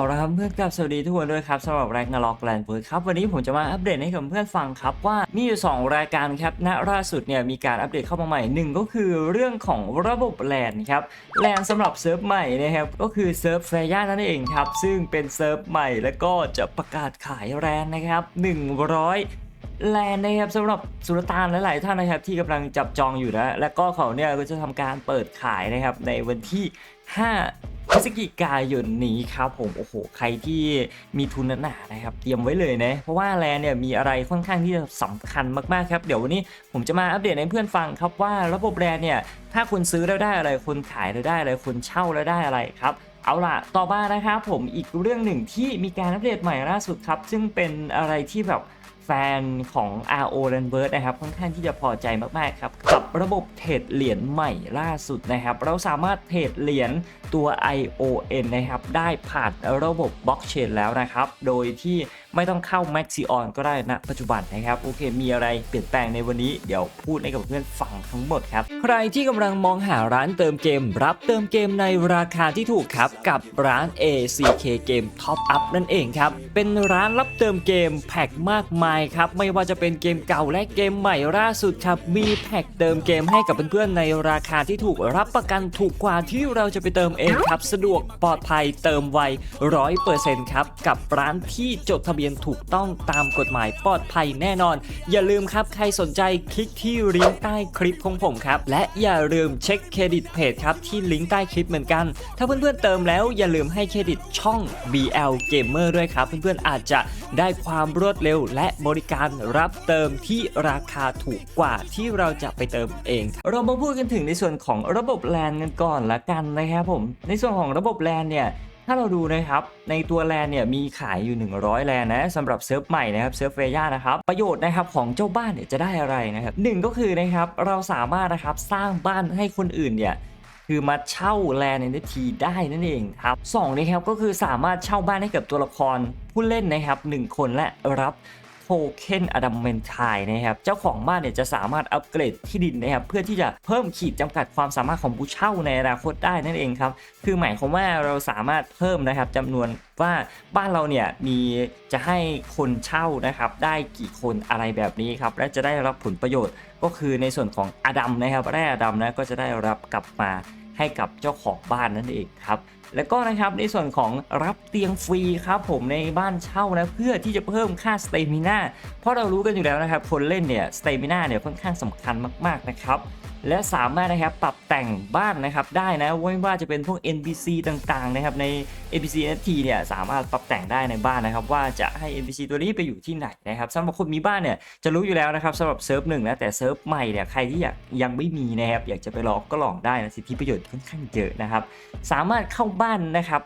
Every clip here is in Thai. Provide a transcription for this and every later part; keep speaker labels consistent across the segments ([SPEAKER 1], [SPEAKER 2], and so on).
[SPEAKER 1] เอาละครับเพื่อนกับสวัสดีทุกคนด้วยครับสำหรับแรงนาล็อกแลนด์เพิร์ครับวันนี้ผมจะมาอัปเดตให้กับเพื่อนฟังครับว่ามีอยู่ 2 รายการครับณล่าสุดเนี่ยมีการอัปเดตเข้ามาใหม่หนึ่งก็คือเรื่องของระบบแลนครับแลนสำหรับเซิร์ฟใหม่นะครับก็คือเซิร์ฟแฟย่านั่นเองครับซึ่งเป็นเซิร์ฟใหม่แล้วก็จะประกาศขายแลนนะครับ100แลนด์นะครับสำหรับสุลต่านหลาย ๆ ท่านนะครับที่กำลังจับจองอยู่นะและก็เขาเนี่ยก็จะทำการเปิดขายนะครับในวันที่ 5 พฤศจิกายนนี้ครับผมโอ้โหใครที่มีทุนหนาๆนะครับเตรียมไว้เลยนะเพราะว่าแลนเนี่ยมีอะไรค่อนข้างที่จะสำคัญมากๆครับเดี๋ยววันนี้ผมจะมาอัปเดตให้เพื่อนฟังครับว่าระบบแลนเนี่ยถ้าคุณซื้อแล้วได้อะไรคุณขายแล้วได้อะไรคุณเช่าแล้วได้อะไรครับเอาล่ะ ต่อมานะครับผมอีกเรื่องหนึ่งที่มีการอัปเดตใหม่ล่าสุดครับ ซึ่งเป็นอะไรที่แบบแฟนของ RO r a n b i r d นะครับ ค่อนข้างที่จะพอใจมาก ๆ ครับ กับระบบเทรดเหรียญใหม่ล่าสุดนะครับ เราสามารถเทรดเหรียญ ตัว ION นะครับได้ผ่านระบบบล็อกเชนแล้วนะครับ โดยที่ไม่ต้องเข้า Maxion ก็ได้นะปัจจุบันนะครับ โอเค มีอะไรเปลี่ยนแปลงในวันนี้เดี๋ยวพูดให้กับเพื่อนฟังทั้งหมดครับ ใครที่กำลังมองหาร้านเติมเกม รับเติมเกมในราคาที่ถูกครับกับร้าน ACK Game Top Up นั่นเองครับ เป็นร้านรับเติมเกมแพ็คมากมายครับ ไม่ว่าจะเป็นเกมเก่าและเกมใหม่ล่าสุดครับ มีแพ็คเติมเกมให้กับเพื่อนๆในราคาที่ถูกรับประกันถูกกว่าที่เราจะไปเติมเองครับ สะดวกปลอดภัยเติมไวร้อยเปอร์เซ็นต์ครับ กับร้านที่จดทะเบียนถูกต้องตามกฎหมายปลอดภัยแน่นอน อย่าลืมครับ ใครสนใจคลิกที่ลิงก์ใต้คลิปของผมครับ และอย่าลืมเช็คเครดิตเพจครับ ที่ลิงก์ใต้คลิปเหมือนกัน ถ้าเพื่อนๆเติมแล้วอย่าลืมให้เครดิตช่อง BL Gamer ด้วยครับ เพื่อนๆอาจจะได้ความรวดเร็ว และบริการรับเติมที่ราคาถูกกว่าที่เราจะไปเติมเอง เรามาพูดกันถึงในส่วนของระบบแลนกันก่อนละกันนะครับผมในส่วนของระบบแลนเนี่ยถ้าเราดูนะครับในตัวแลนเนี่ยมีขายอยู่ 100 แลนนะสำหรับเซิร์ฟใหม่นะครับเซิร์ฟเฟย่านะครับประโยชน์นะครับของเจ้าบ้านเนี่ยจะได้อะไรนะครับหนึ่งก็คือนะครับเราสามารถนะครับสร้างบ้านให้คนอื่นเนี่ยคือมาเช่าแลน NFT ได้นั่นเองครับสองนะครับก็คือสามารถเช่าบ้านให้กับตัวละครผู้เล่นนะครับหนึ่งคนและรับ เคนอดัมเมนทายนะครับเจ้าของบ้านเนี่ยจะสามารถอัปเกรดที่ดินนะครับเพื่อที่จะเพิ่มขีดจำกัดความสามารถของผู้เช่าในอนาคตได้นั่นเองครับคือหมายความว่าเราสามารถเพิ่มนะครับจำนวนว่าบ้านเราเนี่ยมีจะให้คนเช่านะครับได้กี่คนอะไรแบบนี้ครับและจะได้รับผลประโยชน์ก็คือในส่วนของอดัมนะครับแร่อดัมนะก็จะได้รับกลับมา ให้กับเจ้าของบ้านนั่นเองครับแล้วก็นะครับในส่วนของรับเตียงฟรีครับผมในบ้านเช่านะเพื่อที่จะเพิ่มค่าสเตมิน่าเพราะเรารู้กันอยู่แล้วนะครับคนเล่นเนี่ยสเตมิน่าเนี่ยค่อนข้างสำคัญมากๆนะครับ และสามารถนะครับปรับแต่งบ้านนะครับได้นะไม่ว่าจะเป็นพวก NPC ต่างๆนะครับใน NPC NFT เนี่ยสามารถปรับแต่งได้ในบ้านนะครับ ว่าจะให้ NPC ตัวนี้ไปอยู่ที่ไหนนะครับสำหรับคนมีบ้านเนี่ยจะรู้อยู่แล้วนะครับสำหรับเซิร์ฟหนึ่งนะแต่เซิร์ฟใหม่เนี่ยใครที่อยากยังไม่มีนะครับอยากจะไปลองก็ลองได้นะสิทธิประโยชน์ค่อนข้างเยอะนะครับสามารถเข้าบ้านนะครับ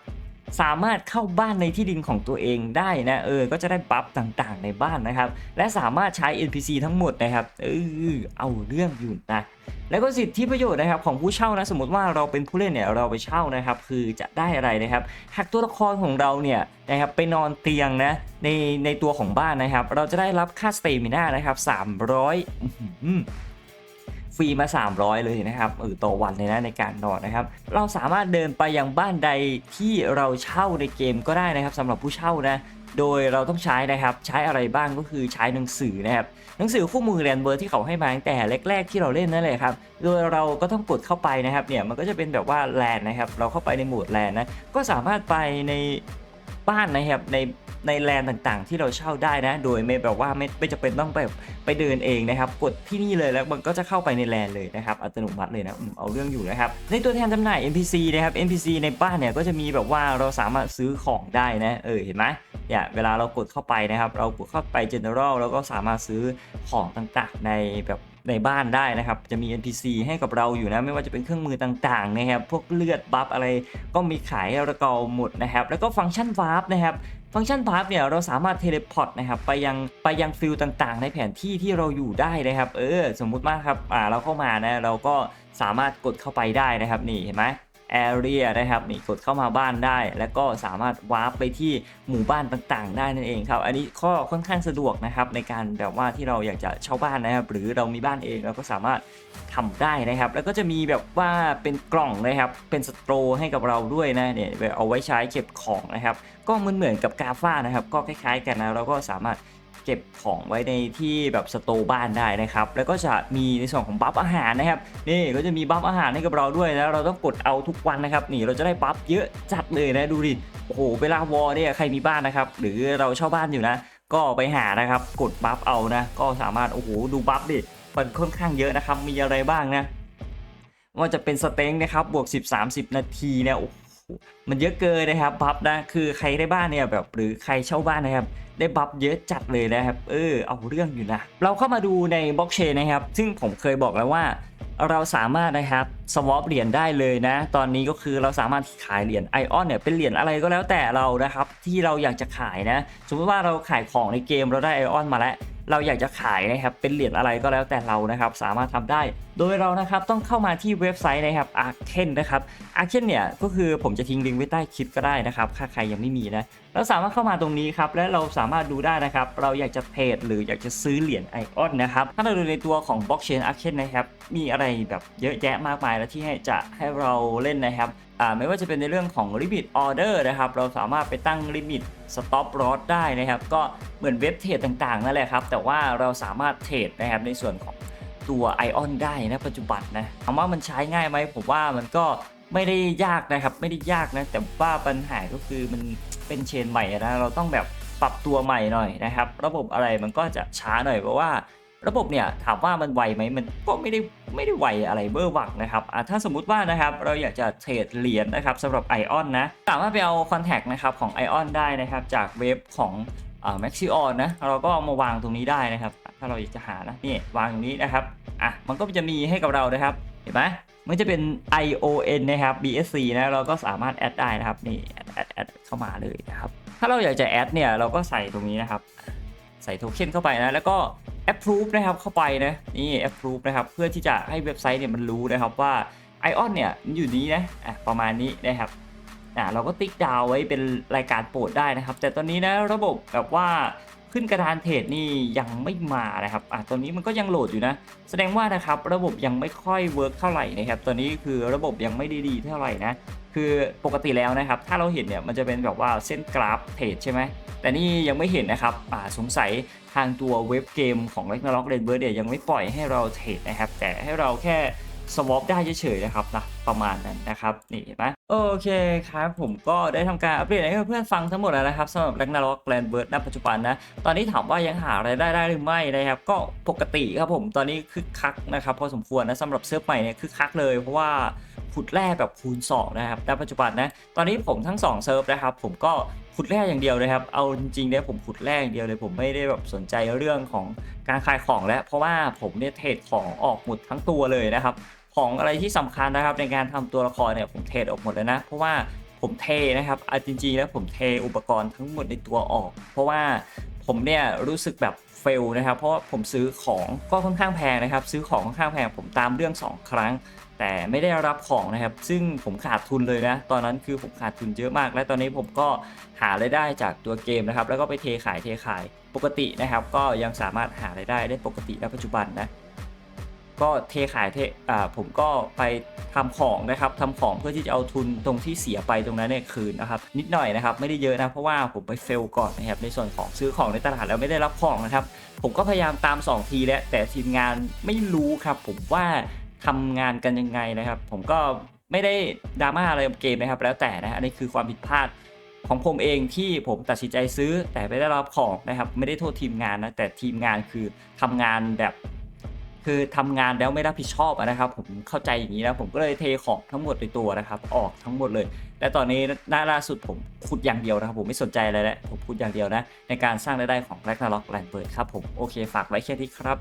[SPEAKER 1] สามารถเข้าบ้านในที่ดินของตัวเองได้นะเออก็จะได้บัฟต่างๆในบ้านนะครับ และสามารถใช้ NPC ทั้งหมดนะครับเออเอาเรื่องอยู่นะแล้วก็สิทธิประโยชน์นะครับของผู้เช่านะสมมติว่าเราเป็นผู้เล่นเนี่ยเราไปเช่านะครับ คือจะได้อะไรนะครับหากตัวละครของเราเนี่ยนะครับไปนอนเตียงนะในในตัวของบ้านนะครับ เราจะได้รับค่าสเตมิน่านะครับ300อื้อหือ ฟรีมา 300 เลยนะครับเออต่อวันเลยนะในการนอนนะครับ เราสามารถเดินไปยังบ้านใดที่เราเช่าในเกมก็ได้นะครับสำหรับผู้เช่านะโดยเราต้องใช้นะครับใช้อะไรบ้างก็คือใช้หนังสือนะครับหนังสือคู่มือแรนเบอร์ที่เขาให้มาตั้งแต่แรก ๆ ที่เราเล่นนั่นเลยครับโดยเราก็ต้องกดเข้าไปนะครับเนี่ยมันก็จะเป็นแบบว่าแลนนะครับเราเข้าไปในโหมดแลนนะก็สามารถไปใน บ้านนะครับในในแลนต่างๆ ที่เราเช่าได้นะ โดยไม่แบบว่าไม่ไม่จำเป็นต้องไปไปเดินเองนะครับ กดที่นี่เลยแล้วมันก็จะเข้าไปในแลนเลยนะครับ อัตโนมัติเลยนะอืมเอาเรื่องอยู่นะครับ ในตัวแทนจำหน่าย NPC นะครับ NPC ในบ้านเนี่ยก็จะมีแบบว่าเราสามารถซื้อของได้นะ เออเห็นไหม เนี่ยเวลาเรากดเข้าไปนะครับ เรากดเข้าไป General แล้วก็สามารถซื้อของต่างๆในแบบในบ้านได้นะครับ จะมี NPC ให้กับเราอยู่นะ ไม่ว่าจะเป็นเครื่องมือต่างๆนะครับ พวกเลือดบัฟอะไรก็มีขายให้เราเกาหมดนะครับ แล้วก็ฟังก์ชันวาร์ปนะครับ ฟังก์ชันวาร์ปเนี่ยเราสามารถเทเลพอร์ตนะครับไปยังไปยังฟิลต่างๆ ในแผนที่ที่เราอยู่ได้นะครับ เออ สมมุติว่าครับ อ่าเราเข้ามานะ เราก็สามารถกดเข้าไปได้นะครับ นี่เห็นไหม area นะครับนี่กดเข้ามาบ้านได้ แล้วก็สามารถวาร์ปไปที่หมู่บ้านต่างๆ ได้นั่นเองครับ อันนี้ก็ค่อนข้างสะดวกนะครับในการแบบว่าที่เราอยากจะเช่าบ้านนะครับ หรือเรามีบ้านเองเราก็สามารถทำได้นะครับ แล้วก็จะมีแบบว่าเป็นกล่องนะครับ เป็นสโตรให้กับเราด้วยนะเนี่ยเอาไว้ใช้เก็บของนะครับ ก็เหมือนเหมือนกับกาฟ้านะครับ ก็คล้ายๆกันนะเราก็สามารถ เก็บของไว้ในที่แบบสโตบ้านได้นะครับ แล้วก็จะมีในส่วนของบัฟอาหารนะครับ นี่ก็จะมีบัฟอาหารให้กับเราด้วยแล้วเราต้องกดเอาทุกวันนะครับนี่เราจะได้บัฟเยอะจัดเลยนะดูดิโอ้โหเวลาวอร์เนี่ยใครมีบ้านนะครับ หรือเราเช่าบ้านอยู่นะ ก็ไปหานะครับ กดบัฟเอานะ ก็สามารถโอ้โหดูบัฟดิมันค่อนข้างเยอะนะครับมีอะไรบ้างนะว่าจะเป็นสเต็งนะครับบวก 10-30 นาทีเนี่ยโอ้โห มันเยอะเกินนะครับบัฟนะคือใครได้บ้านเนี่ยแบบหรือใครเช่าบ้านนะครับ ได้บัฟเยอะจัดเลยนะครับ เออเอาเรื่องอยู่นะเราเข้ามาดูในบล็อกเชนนะครับ ซึ่งผมเคยบอกแล้วว่าเราสามารถนะครับสวอปเหรียญได้เลยนะ ตอนนี้ก็คือเราสามารถขายเหรียญไอออนเนี่ยเป็นเหรียญอะไรก็แล้วแต่เรานะครับ ที่เราอยากจะขายนะ สมมติว่าเราขายของในเกมเราได้ไอออนมาแล้ว เราอยากจะขายนะครับเป็นเหรียญอะไรก็แล้วแต่เรานะครับสามารถทำได้ โดยเรานะครับต้องเข้ามาที่เว็บไซต์นะครับ Arken นะครับ Arken เนี่ยก็คือผมจะทิ้งลิงก์ไว้ใต้คลิปก็ได้นะครับถ้าใครยังไม่มีนะเราสามารถเข้ามาตรงนี้ครับและเราสามารถดูได้นะครับเราอยากจะเทรดหรืออยากจะซื้อเหรียญไอออนนะครับถ้าเราดูในตัวของ Blockchain Arcane นะครับมีอะไรแบบเยอะแยะมากมายแล้วที่ให้จะให้เราเล่นนะครับไม่ว่าจะเป็นในเรื่องของ Limit Order นะครับ เราสามารถไปตั้ง Limit Stop Loss ได้นะครับ ก็เหมือนเว็บเทรดต่างๆนั่นแหละครับ แต่ว่าเราสามารถเทรดนะครับในส่วนของตัว Ion ได้นะปัจจุบันนะถามว่ามันใช้ง่ายไหมผมว่ามันก็ไม่ได้ยากนะครับ ไม่ได้ยากนะ แต่ว่าปัญหาก็คือมันเป็นเชนใหม่นะ เราต้องแบบปรับตัวใหม่หน่อยนะครับ ระบบอะไรมันก็จะช้าหน่อยเพราะว่า ระบบเนี่ยถามว่ามันไวไหมมันก็ไม่ได้ไม่ได้ไวอะไรเบอร์วังนะครับอะถ้าสมมุติว่านะครับเราอยากจะเทรดเหรียญนะครับสำหรับ Ion นนะสามารถไปเอาคอนแทคนะครับของ Ion ได้นะครับจากเว็บของอ่า Maxion นะเราก็เอามาวางตรงนี้ได้นะครับ ถ้าเราอยากจะหานะนี่วางตรงนี้นะครับอะมันก็จะมีให้กับเรานะครับเห็นไหมมันจะเป็น ION นะครับ BSC นะเราก็สามารถแอดได้นะครับนี่แอดแอดแอดเข้ามาเลยนะครับถ้าเราอยากจะแอดเนี่ยเราก็ใส่ตรงนี้นะครับ ใส่โทเค็นเข้าไปนะแล้วก็ approve นะครับเข้าไปนะนี่ approve นะครับเพื่อที่จะให้เว็บไซต์เนี่ยมันรู้นะครับว่า Ion เนี่ยมันอยู่นี้นะอะประมาณนี้นะครับอะเราก็ติ๊กดาวไว้เป็นรายการโปรดได้นะครับ แต่ตอนนี้นะระบบแบบว่า ขึ้นกระดานเทรดนี่ยังไม่มานะครับอะตอนนี้มันก็ยังโหลดอยู่นะ แสดงว่านะครับระบบยังไม่ค่อยเวิร์กเท่าไหร่นะครับตอนนี้คือระบบยังไม่ด้ดีเท่าไหร่นะคือปกติแล้วนะครับ ถ้าเราเห็นเนี่ยมันจะเป็นแบบว่าเส้นกราฟเทรดใช่ไหมแต่นี่ยังไม่เห็นนะครับอ่าสงสัยทางตัวเว็บเกมของ Ragnarok Red Bird เนี่ยยังไม่ปล่อยให้เราเทรดนะครับแต่ให้เราแค่ สวอปได้เฉยๆนะครับนะประมาณนั้นนะครับนี่นะโอเคครับผมก็ได้ทำการอัปเดตให้เพื่อนๆฟังทั้งหมดแล้วนะครับสำหรับ Ragnarok Red Bird ณปัจจุบันนะตอนนี้ถามว่ายังหารายได้ได้หรือไม่นะครับก็ปกติครับผมตอนนี้คึกคักนะครับพอสมควรนะสำหรับเซิร์ฟใหม่เนี่ยคึกคักเลยเพราะว่า ขุดแร่แบบคูณ2นะครับณปัจจุบันนะตอนนี้ผมทั้ง2เซิร์ฟนะครับผมก็ขุดแร่อย่างเดียวเลยครับเอาจริงๆเนี่ยผมขุดแร่อย่างเดียวเลยผมไม่ได้แบบสนใจเรื่องของการขายของแล้ว เพราะว่าผมเนี่ยเทรดของออกหมดทั้งตัวเลยนะครับของอะไรที่สำคัญนะครับในการทำตัวละครเนี่ยผมเทรดออกหมดเลยนะ เพราะว่าผมเทนะครับเอาจริงๆแล้วผมเทอุปกรณ์ทั้งหมดในตัวออก เพราะว่าผมเนี่ยรู้สึกแบบเฟลนะครับ เพราะผมซื้อของก็ค่อนข้างแพงนะครับ ซื้อของค่อนข้างแพงผมตามเรื่อง 2 ครั้ง แต่ไม่ได้รับของนะครับ ซึ่งผมขาดทุนเลยนะ ตอนนั้นคือผมขาดทุนเยอะมาก และตอนนี้ผมก็หารายได้จากตัวเกมนะครับ แล้วก็ไปเทขายเทขายปกตินะครับ ก็ยังสามารถหารายได้ได้ปกติในปัจจุบันนะ ก็เทขายเทอ่าผมก็ไปทำของนะครับทำของเพื่อที่จะเอาทุนตรงที่เสียไปตรงนั้นเนี่ยคืนนะครับ นิดหน่อยนะครับ ไม่ได้เยอะนะ เพราะว่าผมไปเฟลก่อนนะครับ ในส่วนของซื้อของในตลาดแล้วไม่ได้รับของนะครับ ผมก็พยายามตาม 2 ทีแล้วแต่ทีมงานไม่รู้ครับ ผมว่า ทำงานกันยังไงนะครับ ผมก็ไม่ได้ดราม่าอะไรกับเกมนะครับ แล้วแต่นะอันนี้คือความผิดพลาดของผมเองที่ผมตัดสินใจซื้อแต่ไม่ได้รับของนะครับ ไม่ได้โทษทีมงานนะแต่ทีมงานคือทำงานแบบ คือทำงานแล้วไม่รับผิดชอบนะครับ ผมเข้าใจอย่างนี้นะผมก็เลยเทของทั้งหมดในตัวนะครับ ออกทั้งหมดเลย และตอนนี้หน้าล่าสุดผมขุดอย่างเดียวนะครับ ผมไม่สนใจอะไรแล้วผมขุดอย่างเดียวนะ ในการสร้างรายได้ของแ Ragnarok Land Bird ครับผมโอเคฝากไว้แค่นี้ครับ